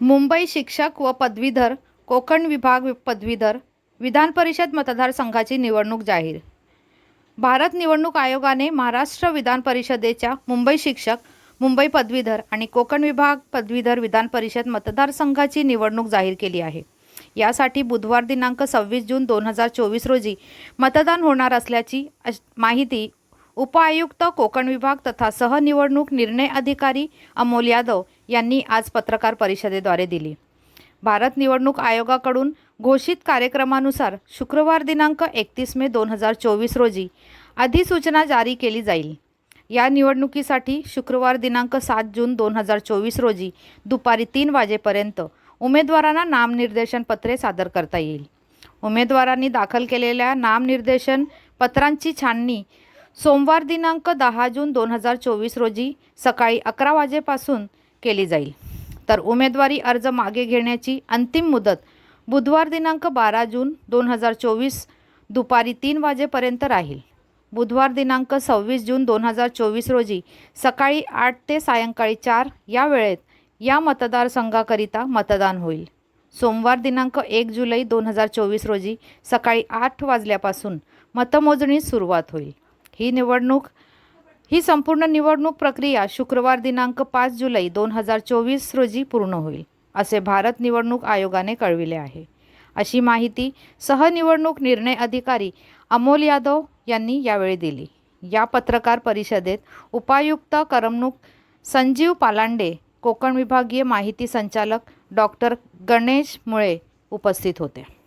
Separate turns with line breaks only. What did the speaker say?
मुंबई शिक्षक व पदवीधर कोकण विभाग पदवीधर विधान परिषद मतदारसंघाची निवडणूक जाहीर. भारत निवडणूक आयोगाने महाराष्ट्र विधान परिषदेच्या मुंबई शिक्षक मुंबई पदवीधर आणि कोकण विभाग पदवीधर विधान परिषद मतदारसंघाची निवडणूक जाहीर केली आहे. यासाठी बुधवार दिनांक सव्वीस जून दोन हजार चोवीस रोजी मतदान होणार असल्याची अश- माहिती उपआयुक्त कोकण विभाग तथा सहनिवडणूक निर्णय अधिकारी अमोल यादव यांनी आज पत्रकार परिषदेद्वारे दिली. भारत निवडणूक आयोगाकडून घोषित कार्यक्रमानुसार शुक्रवार दिनांक एकतीस मे दोन हजार चोवीस रोजी अधिसूचना जारी केली जाईल. या निवडणुकीसाठी शुक्रवार दिनांक सात जून दोन हजार चोवीस रोजी दुपारी तीन वाजेपर्यंत उमेदवारांना नामनिर्देशन पत्रे सादर करता येईल. उमेदवारांनी दाखल केलेल्या नामनिर्देशन पत्रांची छाननी सोमवार दिनांक दहा जून दोन हजार चोवीस रोजी सकाळी अकरा वाजेपासून केली जाईल. तर उमेदवारी अर्ज मागे घेण्याची अंतिम मुदत बुधवार दिनांक बारा जून दोन हजार चोवीस दुपारी तीन वाजेपर्यंत राहील. बुधवार दिनांक सव्वीस जून दोन हजार चोवीस रोजी सकाळी आठ ते सायंकाळी चार या वेळेत या मतदारसंघाकरिता मतदान होईल. सोमवार दिनांक एक जुलै दोन हजार चोवीस रोजी सकाळी आठ वाजल्यापासून मतमोजणी सुरुवात होईल. ही निवडणूक ही संपूर्ण निवडणूक प्रक्रिया शुक्रवार दिनांक पाच जुलै दोन हजार चोवीस रोजी पूर्ण होईल असे भारत निवडणूक आयोगाने कळविले आहे. अशी माहिती सहनिवडणूक निर्णय अधिकारी अमोल यादव यांनी यावेळी दिली. या पत्रकार परिषदेत उपायुक्त करमणूक संजीव पालांडे कोकण विभागीय माहिती संचालक डॉक्टर गणेश मुळे उपस्थित होते.